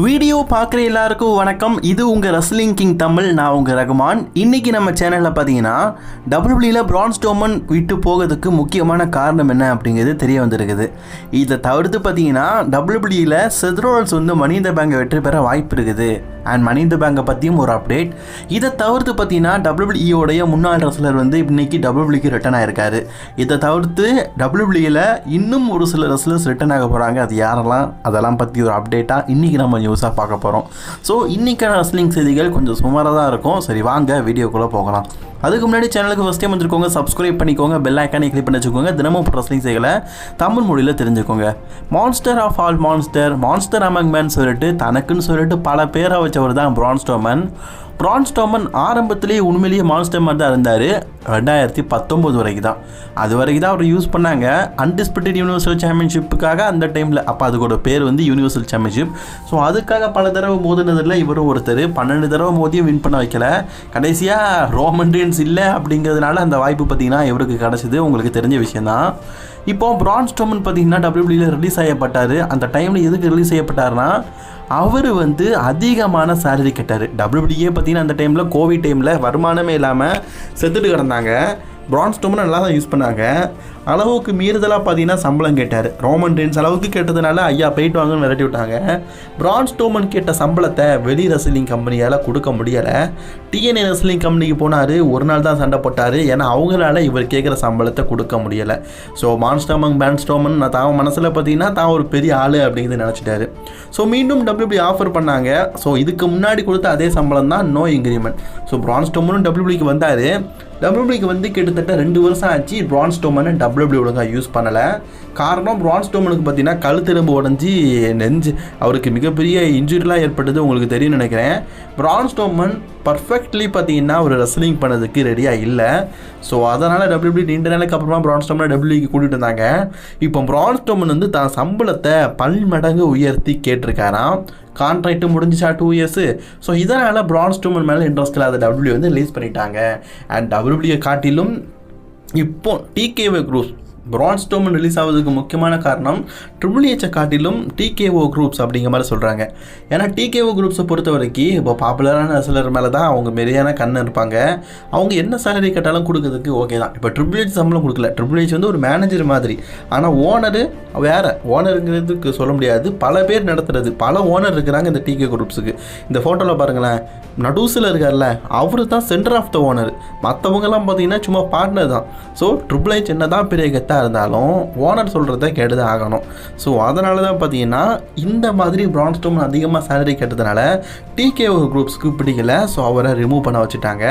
Video பார்க்குற எல்லாருக்கும் வணக்கம். இது உங்கள் ரஸ்லிங் கிங் தமிழ் நான் உங்கள் ரகுமான். இன்னைக்கு நம்ம சேனலில் பார்த்தீங்கன்னா டபிள்யூபிளியில் பிரான்ஸ் டோமன் விட்டு போகிறதுக்கு முக்கியமான காரணம் என்ன அப்படிங்கிறது தெரிய வந்திருக்குது. இதை தவிர்த்து பார்த்தீங்கன்னா டபிள்யூபிளியில் செத்ரோல்ஸ் வந்து மனித பேங்கை வெற்றி பெற வாய்ப்பு இருக்குது. அண்ட் மனித பேங்கை பற்றியும் ஒரு அப்டேட் இதை தவிர்த்து பார்த்தீங்கன்னா டபிள்யூபிள்இயோடைய முன்னாள் ரசலர் வந்து இன்னைக்கு டபிள்யூபிளிக்கு ரிட்டர்ன் ஆயிருக்காரு. இதை தவிர்த்து டபிள்யூபிளியில் இன்னும் ஒரு சில ரசலர்ஸ் ரிட்டர்ன் ஆக போகிறாங்க அது யாரெல்லாம்? அதெல்லாம் பற்றி ஒரு அப்டேட்டாக இன்றைக்கி நம்ம நியூஸாக பார்க்க போகிறோம் ஸோ இன்றைக்கான ரஸ்லிங் செய்திகள் கொஞ்சம் சுமாராக தான் இருக்கும். சரி வாங்க வீடியோக்குள்ளே போகலாம். அதுக்கு முன்னாடி சேனலுக்கு ஃபஸ்ட் டைம் வந்திருக்கோங்க சப்ஸ்கிரைப் பண்ணிக்கோங்க பெல் ஐக்கானே கிளிக் பண்ணி வச்சுக்கோங்க. தினமும் ரஸ்லிங் செய்களை தமிழ் மொழியில் தெரிஞ்சுக்கோங்க. Monster of all monster monster அமங்மேன் சொல்லிட்டு தனக்குன்னு சொல்லிட்டு பல பேரை வச்சவர் தான் பிரான்ஸ்டோமன் பிரான்ஸ்டாமன் ஆரம்பத்திலேயே உண்மையிலேயே மான்ஸ்டர் மாதிரி தான் இருந்தார். ரெண்டாயிரத்தி பத்தொம்போது வரைக்கும் தான் அது வரைக்கும் தான் அவர் யூஸ் பண்ணாங்க. அன்டிஸ்பிட்டட் யூனிவர்சல் சாம்பியன்ஷிப்புக்காக அந்த டைமில் அப்போ அதுக்கோட பேர் வந்து யூனிவர்சல் சாம்பியன்ஷிப் ஸோ அதுக்காக பல தடவை மோதினதில் இவரும் ஒருத்தர். பன்னெண்டு தடவை மோதியும் வின் பண்ண வைக்கல. கடைசியாக ரோமன்டியன்ஸ் இல்லை அப்படிங்கிறதுனால அந்த வாய்ப்பு பார்த்தீங்கன்னா இவருக்கு கிடச்சிது. உங்களுக்கு தெரிஞ்ச விஷயந்தான் இப்போ பிரான்ஸ் டோமன் பார்த்தீங்கன்னா டபிள்யூபிளியில் ரிலீஸ் ஆகப்பட்டார் அந்த டைமில் எதுக்கு ரிலீஸ் செய்யப்பட்டாருன்னா அவர் வந்து அதிகமான சேலரி கேட்டார். டபிள்யூபிடியே பார்த்தீங்கன்னா அந்த டைமில் கோவிட் டைமில் வருமானமே இல்லாமல் செத்துட்டு கிடந்தாங்க. பிரான்ஸ் டோமன் நல்லா தான் யூஸ் பண்ணாங்க. அளவுக்கு மீறுதலாக பார்த்தீங்கன்னா சம்பளம் கேட்டார். ரோமன் டென்ஸ் அளவுக்கு கேட்டதுனால ஐயா போயிட்டு வாங்கன்னு விரட்டி விட்டாங்க. பிரான்ஸ் டூமன் கேட்ட சம்பளத்தை வெளி ரெஸ்லிங் கம்பெனியால் கொடுக்க முடியலை. டிஎன்ஏ ரெஸ்லிங் கம்பெனிக்கு போனார். ஒரு நாள் தான் சண்டை போட்டார். ஏன்னா அவங்களால இவர் கேட்குற சம்பளத்தை கொடுக்க முடியலை. ஸோ மான்ஸ்டோமன் பேன்ஸ்டோமன் நான் தான் மனசில் பார்த்தீங்கன்னா தான் ஒரு பெரிய ஆள் அப்படிங்கிறது நினச்சிட்டாரு. ஸோ மீண்டும் டபிள்யூபி ஆஃபர் பண்ணாங்க. ஸோ இதுக்கு முன்னாடி கொடுத்த அதே சம்பளம் தான் நோ இன்க்ரிமெண்ட் ஸோ பிரான்ஸ்டோமனும் டபிள்யூபிக்கு வந்தார். டபிள்யூபிக்கு வந்து கிட்டத்தட்ட ரெண்டு வருஷம் ஆச்சு. பிரான்ஸ் ஸ்டோமனை டபிள்யூபிள்யூ ஒழுங்காக யூஸ் பண்ணலை. காரணம் பிரான்ஸ் ஸ்டோமனுக்கு பார்த்தீங்கன்னா கழுத்தெலும்பு உடஞ்சி நெஞ்சு அவருக்கு மிகப்பெரிய இன்ஜுரிலாம் ஏற்பட்டது உங்களுக்கு தெரியும்னு நினைக்கிறேன். பிரான்ஸ் ஸ்டோமன் பர்ஃபெக்ட்லி பார்த்தீங்கன்னா ஒரு ரெஸ்லிங் பண்ணதுக்கு ரெடியாக இல்லை. ஸோ அதனால் டபிள்யூபி நீண்ட நாளுக்கு அப்புறமா பிரான்ஸ் ஸ்டோமனை டபிள்யூக்கு கூட்டிகிட்டு வந்தாங்க. இப்போ பிரான்ஸ் ஸ்டோமன் வந்து தான் சம்பளத்தை பன்மடங்கு உயர்த்தி கேட்டிருக்காராம். கான்ட்ராக்ட் முடிஞ்சிச்சா டூ இயர்ஸு ஸோ இதனால் பிரான்ஸ் டூமன் மேலே இன்ட்ரெஸ்ட் இல்லாத டபிள்யூ வந்து ரிலீஸ் பண்ணிட்டாங்க. அண்ட் டபிள்யூ காட்டிலும் இப்போ டிகேவே குரூப் பிரான்ஸ் டோமன் ரிலீஸ் ஆகிறதுக்கு முக்கியமான காரணம் ட்ரிபிள் ஹெச்சை காட்டிலும் டிகேஓ குரூப்ஸ் அப்படிங்கிற மாதிரி சொல்கிறாங்க ஏன்னா டிகேஓ குரூப்ஸை பொறுத்த வரைக்கும் இப்போ பாப்புலரான சிலர் மேலே தான் அவங்க மெரியான கண் இருப்பாங்க. அவங்க என்ன சேலரி கேட்டாலும் கொடுக்கறதுக்கு ஓகே தான். இப்போ ட்ரிபிள் ஹெச் சம்பளம் கொடுக்கல. ட்ரிபிள் ஹெச் வந்து ஒரு மேனேஜர் மாதிரி. ஆனால் ஓனரு வேறு. ஓனருங்கிறதுக்கு சொல்ல முடியாது. பல பேர் நடத்துறது. பல ஓனர் இருக்கிறாங்க இந்த டிகே குரூப்ஸுக்கு இந்த ஃபோட்டோவில் பாருங்களேன். நடுசில் இருக்கார்ல அவர் தான் சென்டர் ஆஃப் த ஓனர் மற்றவங்கலாம் பார்த்தீங்கன்னா சும்மா பார்ட்னர் தான். ஸோ ட்ரிபிள் ஹெச் என்ன தான் பெரிய கரெக்டாக இருந்தாலும் ஓனர் சொல்கிறத கேட்டு ஆகணும். ஸோ அதனால தான் பார்த்தீங்கன்னா இந்த மாதிரி பிரான்ஸ்டோம் அதிகமாக சேலரி கேட்டதுனால டிகே குரூப்ஸ்க்கு பிடிக்கல. ஸோ அவரை ரிமூவ் பண்ண வச்சுட்டாங்க.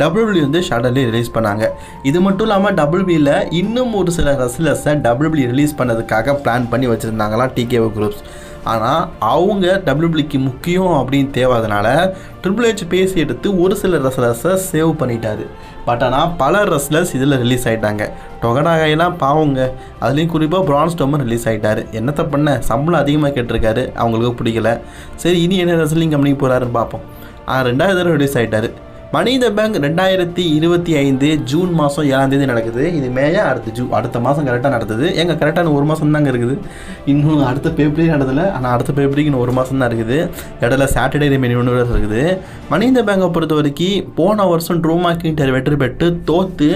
டபிள்யூபிள்யூ வந்து ஷடன்லி ரிலீஸ் பண்ணாங்க. இது மட்டும் இல்லாமல் டபிள்யூபியில் இன்னும் ஒரு சில ரெஸ்லர்ஸை டபிள்யூபிள்யூ ரிலீஸ் பண்ணதுக்காக பிளான் பண்ணி வச்சுருந்தாங்களாம் டிகே குரூப்ஸ் ஆனால் அவங்க டபிள்யூபிள்யூக்கு முக்கியம் அப்படின்னு தேவாதனால ட்ரிபிள் ஹெச் பேசி எடுத்து ஒரு சில ரெஸ்லர்ஸை சேவ் பண்ணிட்டாரு. பட் ஆனால் பல ரெஸ்லர்ஸ் இதில் ரிலீஸ் ஆகிட்டாங்க டொகடாகையெல்லாம் பாவங்க. அதுலேயும் குறிப்பாக பிரான்ஸ் டோமர் ரிலீஸ் ஆகிட்டார் என்னத்தை பண்ண? சம்பளம் அதிகமாக கேட்டிருக்காரு. அவங்களுக்கு பிடிக்கல. சரி இனி என்ன ரெஸ்லிங் கம்பெனிக்கு போகிறாருன்னு பார்ப்போம். ஆ ரெண்டாவது தடவை ரிலீஸ் ஆகிட்டார் மனித பேங்க் ரெண்டாயிரத்தி இருபத்தி ஐந்து ஜூன் மாதம் ஏழாம் தேதி நடக்குது. இது மேயா அடுத்த ஜூ அடுத்த மாதம் கரெக்டாக நடத்துது எங்கள் கரெக்டான ஒரு மாதம் தாங்க இருக்குது. இன்னும் அடுத்த பேப்பரே நடந்தல ஆனால் அடுத்த பேப்பரிக்கு ஒரு மாதம் தான் இருக்குது. இடையில சாட்டர்டே மெனி ஒன்று இருக்குது. மனித பேங்கை பொறுத்த வரைக்கும் போன வருஷம் ட்ரூ மார்க்கிங் வெற்றி பெற்று தோற்று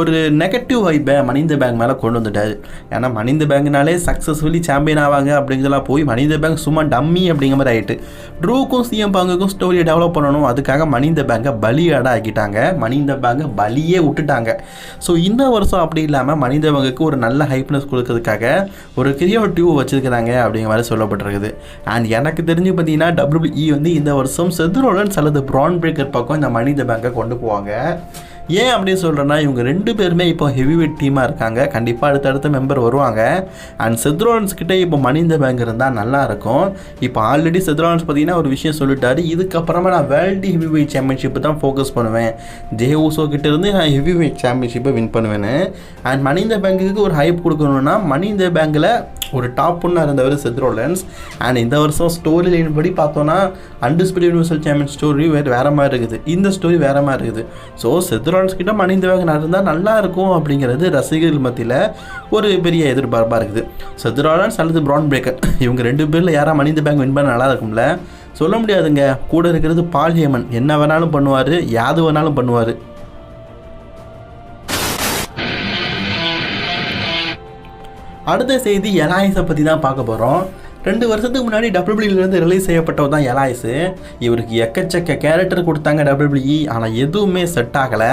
ஒரு நெகட்டிவ் வைப்பை மனித பேங்க் மேலே கொண்டு வந்துட்டார். ஏன்னா மனித பேங்க்னாலே சக்ஸஸ்ஃபுல்லி சாம்பியன் ஆவாங்க அப்படிங்கிறதெல்லாம் போய் மனித பேங்க் சும்மா டம்மி அப்படிங்கிற மாதிரி ஆகிட்டு ட்ரூக்கும் சிஎம் பேங்குக்கும் ஸ்டோரியை டெவலப் பண்ணணும். அதுக்காக மனித பேங்கை பலியாட ஆக்கிட்டாங்க. மனித பேங்கை பலியே விட்டுட்டாங்க. ஸோ இந்த வருஷம் அப்படி இல்லாமல் மனித பேங்குக்கு ஒரு நல்ல ஹைப்னஸ் கொடுக்கறதுக்காக ஒரு கிரியேட்டிவ் வச்சுருக்கிறாங்க அப்படிங்கிற மாதிரி சொல்லப்பட்டிருக்குது. அண்ட் எனக்கு தெரிஞ்சு பார்த்தீங்கன்னா டபிள்யூஇ வந்து இந்த வருஷம் செதுரோலன்ஸ் அல்லது ப்ரான் பிரேக்கர் பக்கம் இந்த மனித பேங்கை கொண்டு போவாங்க. ஏன் அப்படின்னு சொல்கிறேன்னா இவங்க ரெண்டு பேருமே இப்போ ஹெவி வெயிட் டீமாக இருக்காங்க கண்டிப்பாக அடுத்தடுத்த மெம்பர் வருவாங்க. அண்ட் செத்ரோலன்ஸ் கிட்டே இப்போ மணிந்த பேங்க் இருந்தால் நல்லா இருக்கும். இப்போ ஆல்ரெடி செத்ரோலன்ஸ் பார்த்தீங்கன்னா ஒரு விஷயம் சொல்லிட்டாரு. இதுக்கப்புறமா நான் வேர்ல்டு ஹெவி வெயிட் சாம்பியன்ஷிப்பு தான் ஃபோக்கஸ் பண்ணுவேன். ஜே ஊசோ கிட்டேருந்து நான் ஹெவி வெயிட் சாம்பியன்ஷிப்பை வின் பண்ணுவேன்னு அண்ட் மணிந்த பேங்குக்கு ஒரு ஹைப் கொடுக்கணும்னா மணிந்த பேங்கில் ஒரு டாப் ஒன்னாக இருந்தவர் செத்ரோலன்ஸ் அண்ட் இந்த வருஷம் ஸ்டோரி லைன் படி பார்த்தோன்னா அன்டிஸ்பிளே யூனிவர்சல் சாம்பியன் ஸ்டோரி வேறு வேற மாதிரி இருக்குது. இந்த ஸ்டோரி வேற மாதிரி இருக்குது. ஸோ செத்ரோலன்ஸ் கிட்ட மணிந்த வேக நடந்தால் நல்லா இருக்கும் அப்படிங்கிறது ரசிகர்கள் மத்தியில் ஒரு பெரிய எதிர்பார்ப்பாக இருக்குது. செத்ரோலன்ஸ் அல்லது பிரான் பிரேக்கர் இவங்க ரெண்டு பேரில் யாராக மணிந்த பேங்க் வின் பண்ண நல்லா இருக்கும்ல? சொல்ல முடியாதுங்க. கூட இருக்கிறது பால் ஹேமன் என்ன வேணாலும் பண்ணுவார் யாது வேணாலும் பண்ணுவார். அடுத்த செய்தி எலாயஸை பற்றி தான் பார்க்க போகிறோம் ரெண்டு வருஷத்துக்கு முன்னாடி டபிள்யூபிள்யூலேருந்து ரிலீஸ் செய்யப்பட்டவர் தான் எலாய்ஸு இவருக்கு எக்கச்சக்க கேரக்டர் கொடுத்தாங்க டபிள்யூபிள்யூ ஆனால் எதுவுமே செட் ஆகலை.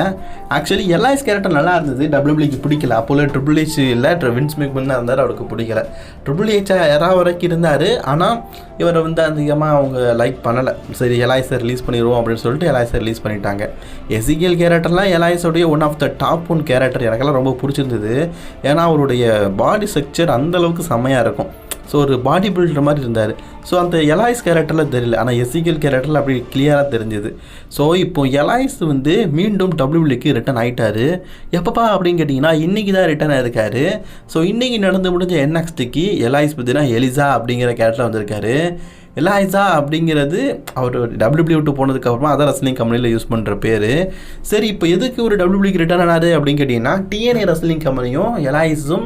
ஆக்சுவலி எலாய்ஸ் கேரக்டர் நல்லா இருந்தது. டபிள்யூபிள்யூக்கு பிடிக்கல. அப்போல ட்ரிபிள் ஹெச் இல்லை வின்ஸ் மேக்மன் தான் இருந்தார் அவருக்கு பிடிக்கல. ட்ரிபிள் ஹெச் யாரா வரைக்கும் இருந்தார். ஆனால் இவரை வந்து அதிகமாக அவங்க லைக் பண்ணலை. சரி எலாய்ஸை ரிலீஸ் பண்ணிடுவோம் அப்படின்னு சொல்லிட்டு எலாய்ஸை ரிலீஸ் பண்ணிட்டாங்க. எசிகியல் கேரக்டர்லாம் எலாய்ஸோடைய one of the top one character எனக்கெல்லாம் ரொம்ப பிடிச்சிருந்தது. ஏன்னா அவருடைய பாடி ஸ்ட்ரக்சர் அந்தளவுக்கு செம்மையாக இருக்கும். ஸோ ஒரு பாடி பில்டர் மாதிரி இருந்தார். ஸோ அந்த எலாய்ஸ் கேரக்டரில் தெரியல. ஆனால் எஸ்சிகல் கேரக்டரில் அப்படி கிளியராக தெரிஞ்சுது. ஸோ இப்போ எலாய்ஸ் வந்து மீண்டும் டபிள்யூபிள்யூக்கு ரிட்டன் ஆகிட்டாரு எப்பப்பா அப்படின்னு கேட்டிங்கன்னா இன்றைக்கி தான் ரிட்டன் ஆயிருக்காரு. ஸோ இன்றைக்கி நடந்து முடிஞ்ச என்எக்ஸ்டிக்கு எலாய்ஸ் பார்த்தீங்கன்னா எலிசா அப்படிங்கிற கேரக்டர் வந்திருக்காரு. எலாய்ஸா அப்படிங்கிறது அவர் டபிள்யூபிள்யூ விட்டு போனதுக்கப்புறமா அதர் ரஸ்லிங் கம்பெனியில் யூஸ் பண்ணுற பேர். சரி இப்போ எதுக்கு ஒரு டபிள்யூபிள்யூக்கு ரிட்டர்ன் ஆனாரு அப்படின்னு கேட்டிங்கன்னா டிஎன்ஏ ரஸ்லிங் கம்பெனியும் எலாய்ஸும்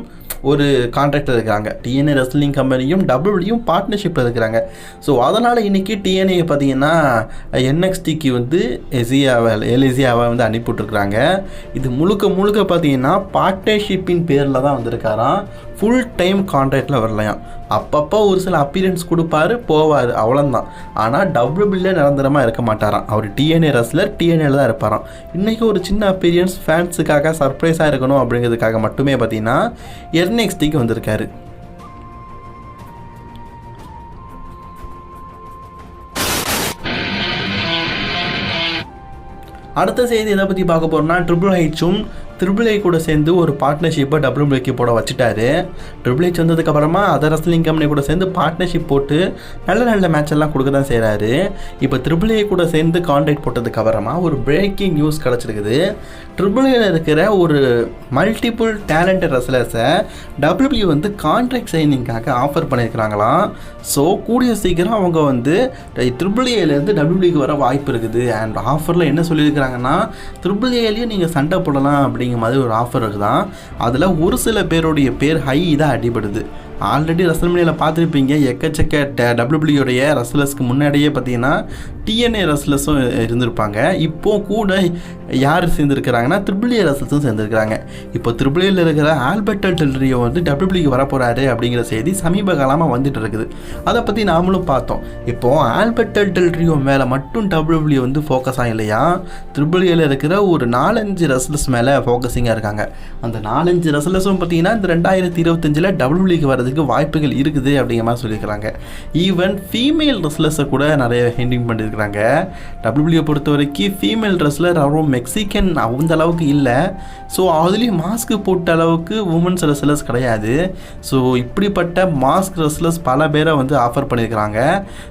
ஒரு கான்ட்ராக்டில் இருக்கிறாங்க. டிஎன்ஏ ரெஸ்லிங் கம்பெனியும் டபிள்யூயும் பார்ட்னர்ஷிப்பில் இருக்கிறாங்க. ஸோ அதனால் இன்றைக்கி டிஎன்ஏ பார்த்தீங்கன்னா என்எக்ஸ்டிக்கு வந்து எசியாவை எலிசியாவை வந்து அனுப்பிவிட்டுருக்குறாங்க. இது முழுக்க முழுக்க பார்த்தீங்கன்னா பார்ட்னர்ஷிப்பின் பேரில் தான் வந்திருக்காராம். Full time கான்ட்ராக்டில் வரலையாம். அப்பப்போ ஒரு சில அப்பீரியன்ஸ் கொடுப்பாரு போவார். அவ்வளோந்தான் ஆனால் டபிள்யூபிள்யூ நிரந்தரமாக இருக்க மாட்டாராம். அவர் டிஎன்ஏ ரஸ்லர் டிஎன்ஏல தான் இருப்பாராம். இன்றைக்கி ஒரு சின்ன அப்பீரியன்ஸ் ஃபேன்ஸுக்காக சர்ப்ரைஸாக இருக்கணும் அப்படிங்கிறதுக்காக மட்டுமே பார்த்தீங்கன்னா எர்னெக்ஸ்டிக்கு வந்திருக்காரு. அடுத்த செய்தி எதை பற்றி பார்க்க போகிறோம்னா ட்ரிபிள் ஹைச்சும் ட்ரிபிள் ஏ கூட சேர்ந்து ஒரு பார்ட்னர்ஷிப்பை டபிள்யூபிள்யூக்கு போட வச்சுட்டாரு. ட்ரிபிள் ஹெச் வந்ததுக்கப்புறமா அதர் ரஸ்லிங் கம்பெனி கூட சேர்ந்து பார்ட்னர்ஷிப் போட்டு நல்ல நல்ல மேட்ச் எல்லாம் கொடுக்க தான் செய்கிறாரு இப்போ ட்ரிபிள் ஏ கூட சேர்ந்து கான்டாக்ட் போட்டதுக்கப்புறமா ஒரு பிரேக்கிங் நியூஸ் கிடச்சிருக்குது. ட்ரிபிள் ஏல இருக்கிற ஒரு மல்டிபிள் டேலண்டட் ரெஸ்லர்ஸை டபிள்யூபிள்யூ வந்து கான்ட்ராக்ட் சைனிங்காக ஆஃபர் பண்ணியிருக்கிறாங்களாம் ஸோ கூடிய சீக்கிரம் அவங்க வந்து ட்ரிபிள் ஏலேருந்து டபிள்யூபிள்யூக்கு வர வாய்ப்பு இருக்குது. அண்ட் ஆஃபரில் என்ன சொல்லியிருக்கிறாங்கன்னா ட்ரிபிள் ஏலையும் நீங்கள் சண்டை போடலாம் அப்படின்னு அப்படிங்கிற மாதிரி ஒரு ஆஃபர் இருக்குதான். அதில் ஒரு சில பேருடைய பேர் ஹை இதாக அடிபடுது. ஆல்ரெடி ரசல்மனியில் பார்த்துருப்பீங்க எக்கச்சக்க டபிள்யூபிள்யூடைய ரசலர்ஸ்க்கு முன்னாடியே பார்த்தீங்கன்னா டிஎன்ஏ ரசலர்ஸும் இருந்திருப்பாங்க. இப்போ கூட யார் சேர்ந்துருக்கிறாங்கன்னா த்ரிபிள் ரசலஸும் ரசல்ஸும் சேர்ந்துருக்கிறாங்க. இப்போ த்ரிபிள் இருக்கிற ஆல்பர்டல் டெல்ரியோ வந்து டபிள்யூபிள்யூக்கு வரப்போகிறாரு அப்படிங்கிற செய்தி சமீப காலமாக வந்துட்டு இருக்குது. அதை பற்றி நாமளும் பார்த்தோம். இப்போது ஆல்பர்டல் டெல்ரியோ மேலே மட்டும் டபிள்யூபிள்யூ வந்து ஃபோக்கஸ் ஆகும் இல்லையா த்ரிபிள் இருக்கிற ஒரு நாலஞ்சு ரசலர்ஸ் மேலே ஃபோக்கஸிங்காக இருக்காங்க. அந்த நாலஞ்சு ரசலர்ஸும் பார்த்தீங்கன்னா இந்த ரெண்டாயிரத்தி இருபத்தஞ்சில் டபிள்யூபிள்யூக்கு வரதுக்கு வாய்ப்புகள் இருக்குது அப்படிங்கிற மாதிரி சொல்லியிருக்கிறாங்க. ஈவன் ஃபீமேல் ரெஸ்லர்ஸை கூட நிறைய ஹெண்டிங் பண்ணியிருக்கிறாங்க. டபிள்யூபிள்யூ பொறுத்த வரைக்கும் ஃபீமேல் ரெஸ்லர் அவரும் மெக்சிகன் அந்த அளவுக்கு இல்லை. ஸோ அதுலேயும் மாஸ்க்கு போட்ட அளவுக்கு உமன்ஸ் ரெஸ்லர்ஸ் கிடையாது. ஸோ இப்படிப்பட்ட மாஸ்க் ரெஸ்லர்ஸ் பல பேரை வந்து ஆஃபர் பண்ணியிருக்கிறாங்க.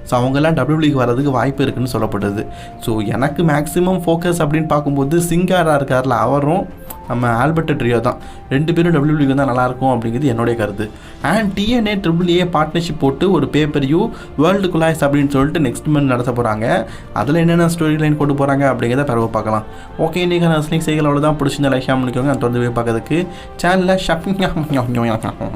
ஸோ அவங்கெல்லாம் டபிள்யூபிள்யூக்கு வரதுக்கு வாய்ப்பு இருக்குன்னு சொல்லப்படுது. ஸோ எனக்கு மேக்ஸிமம் ஃபோக்கஸ் அப்படின்னு பார்க்கும்போது சிங்காரா இருக்கார்ல அவரும் நம்ம ஆல்பர்ட் ட்ரியோ தான். ரெண்டு பேரும் டபிள்யூபிள்யூ தான் நல்லாயிருக்கும் அப்படிங்கிறது என்னுடைய கருத்து. And TNA triple A partnership போட்டு ஒரு பேப்பர் யூ வேர்ல்டு குலாய்ஸ் அப்படின்னு சொல்லிட்டு நெக்ஸ்ட் மந்த் நடத்த போகிறாங்க அதில் என்னென்ன ஸ்டோரி லைன் கொண்டு போகிறாங்க அப்படிங்கிறத பிறகு பார்க்கலாம். ஓகே இன்றைக்கி ரஸ்லிங் செய்கள் அவ்வளோதான் பிடிச்சிருந்த லைக் பண்ணிக்கோங்க தொடர்ந்து போய் பார்க்கறதுக்கு சேனலில் ஷப்பிங்